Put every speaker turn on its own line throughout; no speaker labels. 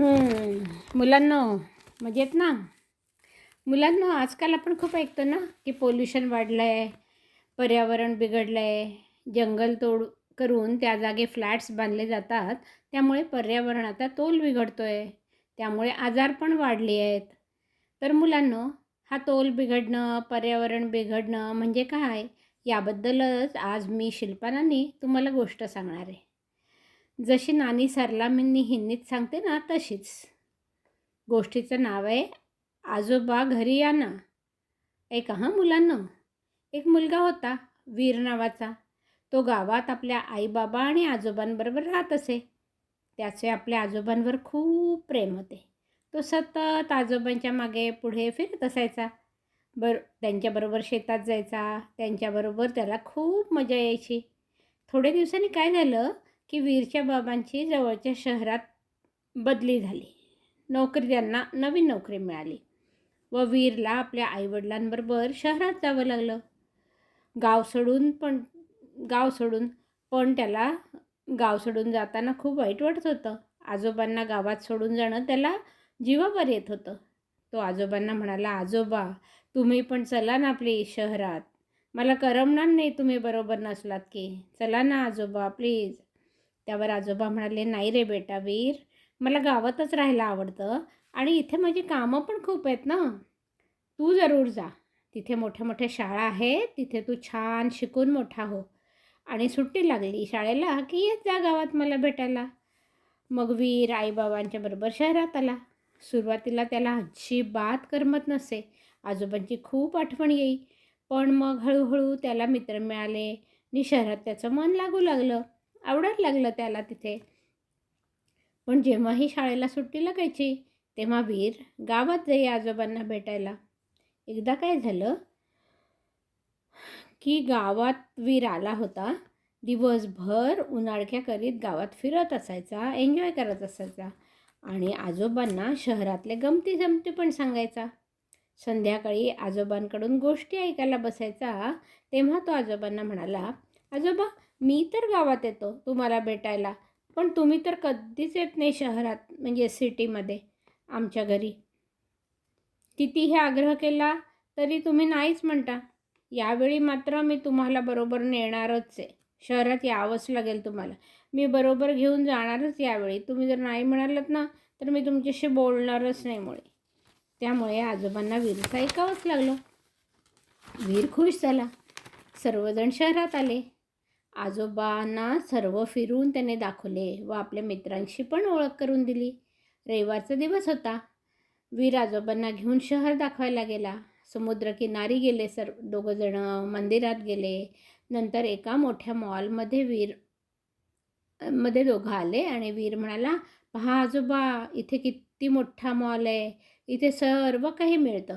मुलांना मुलांनो मजेत ना? मुलांनो आजकाल आपण खूप ऐकतो ना की पोल्युशन वाढलं आहे पर्यावरण बिघडलं आहे जंगल तोड करून त्या जागे फ्लॅट्स बांधले जातात. त्यामुळे पर्यावरणाचा तोल बिघडतो आहे त्यामुळे आजार पण वाढले आहेत. तर मुलांनो हा तोल बिघडणं पर्यावरण बिघडणं म्हणजे काय? याबद्दलच आज मी शिल्पानानी तुम्हाला गोष्ट सांगणार आहे. जशी नानी सरला मी हिंदीत सांगते ना तशीच. गोष्टीचं नाव आहे आजोबा घरी या ना. ऐका हां मुलांना? एक मुलगा होता वीर नावाचा. तो गावात आपल्या आईबाबा आणि आजोबांबरोबर राहत असे. त्याचे आपल्या आजोबांवर खूप प्रेम होते. तो सतत आजोबांच्या मागे पुढे फिरत असायचा. बर त्यांच्याबरोबर शेतात जायचा त्यांच्याबरोबर त्याला खूप मजा यायची. थोड्या दिवसांनी काय झालं की वीरच्या बाबांची जवळच्या शहरात बदली झाली. नोकरी त्यांना नवीन नोकरी मिळाली व वीरला आपल्या आईवडिलांबरोबर शहरात जावं लागलं. गाव सोडून पण गाव सोडून पण त्याला गाव सोडून जाताना खूप वाईट वाटत होतं. आजोबांना गावात सोडून जाणं त्याला जीवावर येत होतं. तो आजोबांना म्हणाला आजोबा तुम्ही पण चला ना प्लीज शहरात. मला करमणार नाही तुम्ही बरोबर नसलात की. चला ना आजोबा प्लीज त्यावर आजोबा म्हणाले नाही रे बेटा वीर मला गावातच राहायला आवडतं आणि इथे माझी कामं पण खूप आहेत ना. तू जरूर जा. तिथे मोठ्या मोठ्या शाळा आहेत तिथे तू छान शिकून मोठा हो. आणि सुट्टी लागली शाळेला की येत जा गावात मला भेटायला. मग वीर आईबाबांच्या बरोबर शहरात आला. सुरुवातीला त्याला अजिबात करमत नसे. आजोबांची खूप आठवण येई. पण मग हळूहळू त्याला मित्र मिळाले आणि शहरात त्याचं मन लागू लागलं. आवडायला लागलं त्याला तिथे. पण जेव्हाही शाळेला सुट्टी लागायची तेव्हा वीर गावात जाई आजोबांना भेटायला. एकदा काय झालं? की गावात वीर आला होता. दिवसभर उन्हाळक्या करीत गावात फिरत असायचा एन्जॉय करत असायचा आणि आजोबांना शहरातले गमती जमती पण सांगायचा. संध्याकाळी आजोबांकडून गोष्टी ऐकायला बसायचा तेव्हा तो आजोबांना म्हणाला आजोबा मी तर गावात येतो तुम्हाला भेटायला पण तुम्ही तर कधीच येत नाही शहरात म्हणजे सिटीमध्ये आमच्या घरी. कितीही आग्रह केला तरी तुम्ही नाहीच म्हणता. यावेळी मात्र मी तुम्हाला बरोबर नेणारच आहे. शहरात यावंच लागेल तुम्हाला. मी बरोबर घेऊन जाणारच यावेळी. तुम्ही जर नाही म्हणालात ना तर मी तुमच्याशी बोलणारच नाही मुळे. त्यामुळे आजोबांना वीरचा ऐकावंच लागलं. वीर खुश झाला. सर्वजण शहरात आले. आजोबांना सर्व फिरून त्याने दाखवले व आपल्या मित्रांशी पण ओळख करून दिली. रविवारचा दिवस होता. वीर आजोबांना घेऊन शहर दाखवायला गेला. समुद्रकिनारी गेले सर दोघंजणं मंदिरात गेले. नंतर एका मोठ्या मॉलमध्ये वीरमध्ये दोघं आले आणि वीर म्हणाला पहा आजोबा इथे किती मोठा मॉल आहे. इथे सर्व काही मिळतं.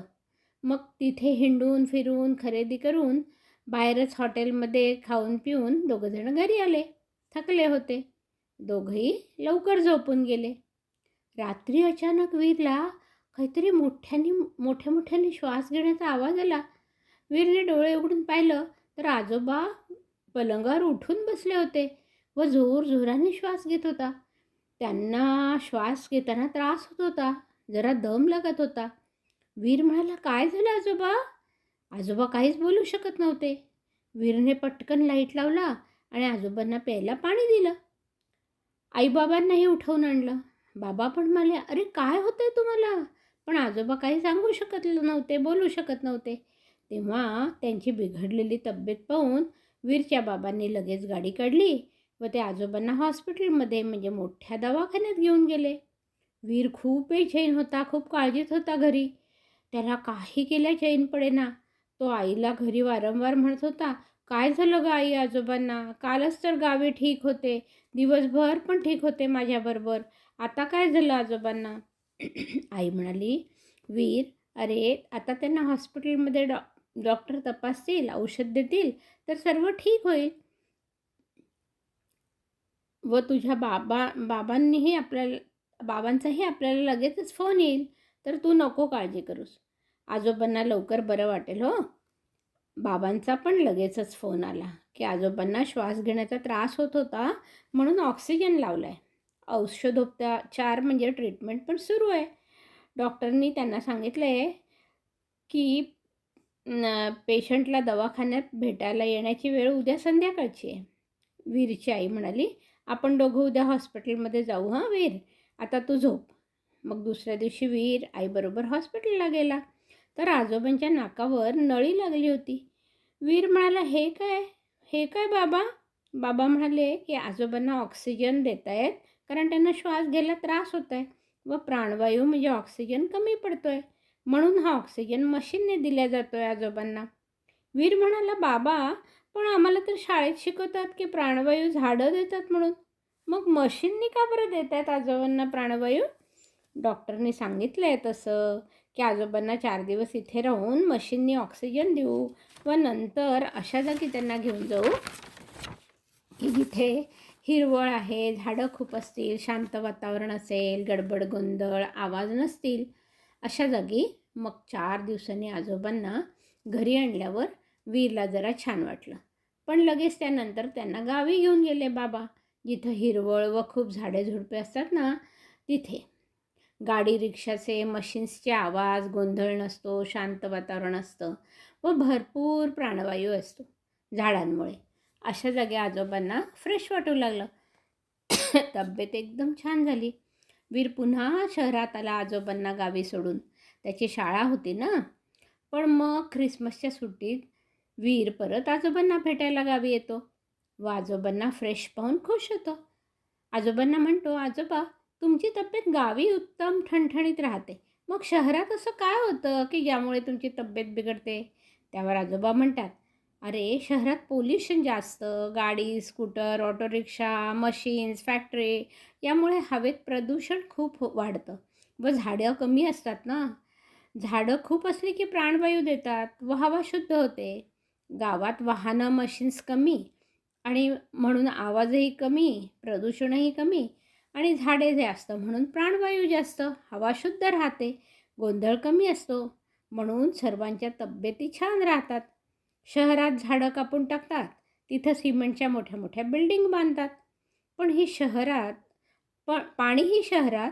मग तिथे हिंडून फिरून खरेदी करून बाहेरच हॉटेलमध्ये खाऊन पिऊन दोघंजणं घरी आले. थकले होते. दोघंही लवकर झोपून गेले. रात्री अचानक वीरला काहीतरी मोठ्याने मोठ्या मोठ्याने श्वास घेण्याचा आवाज आला. वीरने डोळे उघडून पाहिलं तर आजोबा पलंगावर उठून बसले होते व जोर जोराने श्वास घेत होता. त्यांना श्वास घेताना त्रास होत होता. जरा दम लागत होता. वीर म्हणाला काय झालं आजोबा? आजोबा काहीच बोलू शकत नव्हते. वीरने पटकन लाइट लावला आणि आजोबांना प्यायला पाणी दिलं. आईबाबांनाही उठवून आणलं. बाबा पण म्हणाले अरे काय होतंय तुम्हाला? पण आजोबा काही सांगू शकत नव्हते बोलू शकत नव्हते. तेव्हा त्यांची बिघडलेली तब्येत पाहून वीरच्या बाबांनी लगेच गाडी काढली व ते आजोबांना हॉस्पिटलमध्ये म्हणजे मोठ्या दवाखान्यात घेऊन गेले. वीर खूप बेचैन होता खूप काळजीत होता घरी. त्याला काही केल्या चैन पडेना. तो आईला घरी वारंवार म्हणत होता काय झालं ग आई आजोबांना? कालच तर गावी ठीक होते. दिवसभर पण ठीक होते माझ्याबरोबर. आता काय झालं आजोबांना? आई म्हणाली वीर अरे आता त्यांना हॉस्पिटलमध्ये डॉ डॉक्टर तपासतील औषध देतील तर सर्व ठीक होईल. व तुझ्या बाबा बाबांनीही आपल्याला बाबांचाही आपल्याला लगेचच फोन येईल. तर तू नको काळजी करूस. आजोबांना लवकर बरं वाटेल हो. बाबांचा पण लगेचच फोन आला की आजोबांना श्वास घेण्याचा त्रास होत होता म्हणून ऑक्सिजन लावला आहे औषधोपचार म्हणजे ट्रीटमेंट पण सुरू आहे. डॉक्टरनी त्यांना सांगितलं आहे की पेशंटला दवाखान्यात भेटायला येण्याची वेळ उद्या संध्याकाळची आहे. वीरची आई म्हणाली आपण दोघं उद्या हॉस्पिटलमध्ये जाऊ हां वीर? आता तू झोप. मग दुसऱ्या दिवशी वीर आईबरोबर हॉस्पिटलला गेला. तर आजोबांच्या नाकावर नळी लागली होती. वीर म्हणाला हे काय? हे काय बाबा? बाबा म्हणाले की आजोबांना ऑक्सिजन देत आहेत कारण त्यांना श्वास घ्यायला त्रास होत आहे व प्राणवायू म्हणजे ऑक्सिजन कमी पडतो आहे म्हणून हा ऑक्सिजन मशीनने दिला जातो आहे आजोबांना. वीर म्हणाला बाबा पण आम्हाला तर शाळेत शिकवतात की प्राणवायू झाडं देतात म्हणून. मग मशीननी का बरं देत आहेत आजोबांना प्राणवायू? डॉक्टरने सांगितलं आहे तसं. की आजोबांना चार दिवस इथे राहून मशीननी ऑक्सिजन देऊ व नंतर अशा जागी त्यांना घेऊन जाऊ. की जिथे हिरवळ आहे झाडं खूप असतील शांत वातावरण असेल गडबड गोंधळ आवाज नसतील. अशा जागी मग चार दिवसांनी आजोबांना घरी आणल्यावर वीरला जरा छान वाटलं. पण लगेच त्यानंतर त्यांना गावी घेऊन गेले बाबा. जिथं हिरवळ व खूप झाडे झुडपे असतात ना तिथे. गाडी रिक्षाचे मशीन्सचे आवाज गोंधळ नसतो शांत वातावरण असतं व भरपूर प्राणवायू असतो झाडांमुळे. अशा जागे आजोबांना फ्रेश वाटू लागलं. तब्येत एकदम छान झाली. वीर पुन्हा शहरात आला आजोबांना गावी सोडून. त्याची शाळा होती ना? पण मग ख्रिसमसच्या सुट्टीत वीर परत आजोबांना भेटायला गावी येतो व आजोबांना फ्रेश पाहून खुश होतो. आजोबांना म्हणतो आजोबा तुमची तब्येत गावी उत्तम ठणठणीत राहते. मग शहरात असं काय होतं की ज्यामुळे तुमची तब्येत बिघडते? त्यावर आजोबा म्हणतात अरे शहरात पोल्युशन जास्त गाडी स्कूटर ऑटो रिक्षा मशीन्स फॅक्टरी यामुळे हवेत प्रदूषण खूप हो- वाढतं व झाडं कमी असतात ना? झाडं खूप असली की प्राणवायू देतात व हवा शुद्ध होते. गावात वाहनं मशीन्स कमी आणि म्हणून आवाजही कमी प्रदूषणही कमी आणि झाडे जास्त म्हणून प्राणवायू जास्त हवा शुद्ध राहते गोंधळ कमी असतो म्हणून सर्वांच्या तब्येती छान राहतात. शहरात झाडं कापून टाकतात तिथं सिमेंटच्या मोठ्या मोठ्या बिल्डिंग बांधतात. पण ही शहरात पण पाणीही शहरात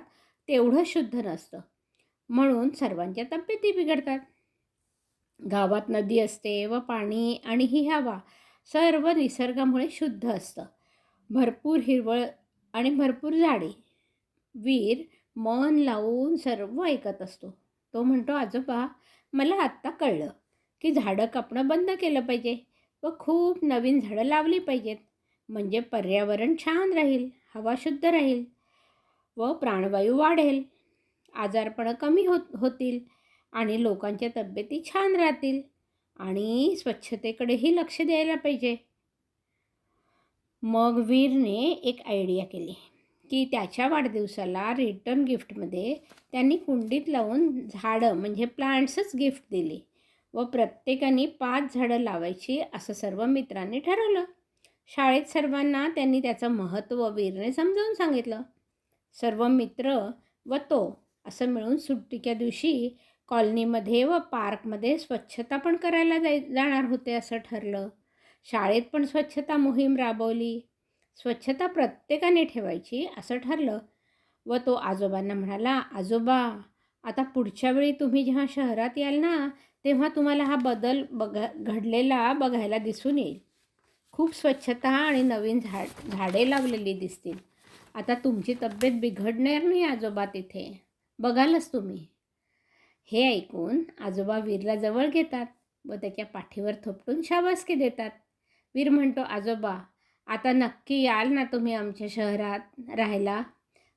तेवढं शुद्ध नसतं म्हणून सर्वांच्या तब्येती बिघडतात. गावात नदी असते व पाणी आणि ही हवा सर्व निसर्गामुळे शुद्ध असतं. भरपूर हिरवळ आणि भरपूर झाडे. वीर मन लावून सर्व ऐकत असतो. तो म्हणतो आजोबा मला आत्ता कळलं की झाडं कापणं बंद केलं पाहिजे व खूप नवीन झाडं लावली पाहिजेत. म्हणजे पर्यावरण छान राहील हवा शुद्ध राहील व प्राणवायू वाढेल. आजारपणं कमी होत होतील आणि लोकांच्या तब्येती छान राहतील आणि स्वच्छतेकडेही लक्ष द्यायला पाहिजे. मग वीरने एक आयडिया केली की त्याच्या वाढदिवसाला रिटर्न गिफ्टमध्ये त्यांनी कुंडीत लावून झाडं म्हणजे प्लांट्सच गिफ्ट दिली व प्रत्येकाने पाच झाडं लावायची असं सर्व मित्रांनी ठरवलं. शाळेत सर्वांना त्यांनी त्याचं महत्त्व वीरने समजावून सांगितलं. सर्व मित्र व तो असं मिळून सुट्टीच्या दिवशी कॉलनीमध्ये व पार्कमध्ये स्वच्छता पण करायला जाय जाणार होते असं ठरलं. शाळेत पण स्वच्छता मोहीम राबवली. स्वच्छता प्रत्येकाने ठेवायची असं ठरलं. व तो आजोबांना म्हणाला आजोबा आता पुढच्या वेळी तुम्ही जेव्हा शहरात याल ना तेव्हा तुम्हाला हा बदल बघा घडलेला बघायला दिसून येईल. खूप स्वच्छता आणि नवीन झाड झाडे लावलेली दिसतील. आता तुमची तब्येत बिघडणार नाही आजोबा तिथे. बघालच तुम्ही. हे ऐकून आजोबा वीरला जवळ घेतात व त्याच्या पाठीवर थोपटून शाबासकी देतात. वीर म्हणतो आजोबा आता नक्की याल ना तुम्ही आमच्या शहरात राहायला?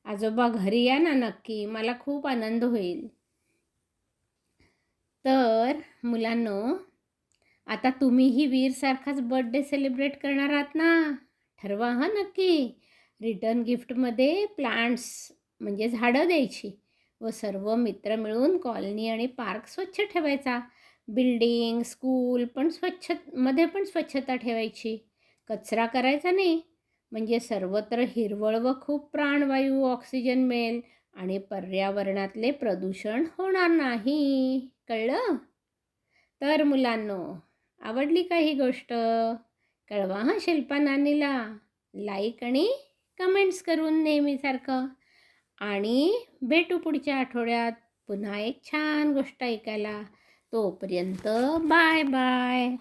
आजोबा घरी या ना नक्की मला खूप आनंद होईल. तर मुलांनो आता तुम्हीही वीरसारखाच बर्थडे सेलिब्रेट करणार आहात ना? ठरवा हा नक्की. रिटर्न गिफ्टमध्ये प्लांट्स म्हणजे झाडं द्यायची व सर्व मित्र मिळून कॉलनी आणि पार्क स्वच्छ ठेवायचा. बिल्डिंग स्कूल पण स्वच्छमध्ये पण स्वच्छता ठेवायची. कचरा करायचा नाही. म्हणजे सर्वत्र हिरवळ व खूप प्राणवायू ऑक्सिजन मिळेल आणि पर्यावरणातले प्रदूषण होणार नाही. कळलं? तर मुलांनो आवडली का ही गोष्ट? कळवा हां शिल्पा नानीला. लाईक आणि कमेंट्स करून नेहमीसारखं. आणि भेटू पुढच्या आठवड्यात पुन्हा एक छान गोष्ट ऐकायला. तोपर्यंत बाय बाय.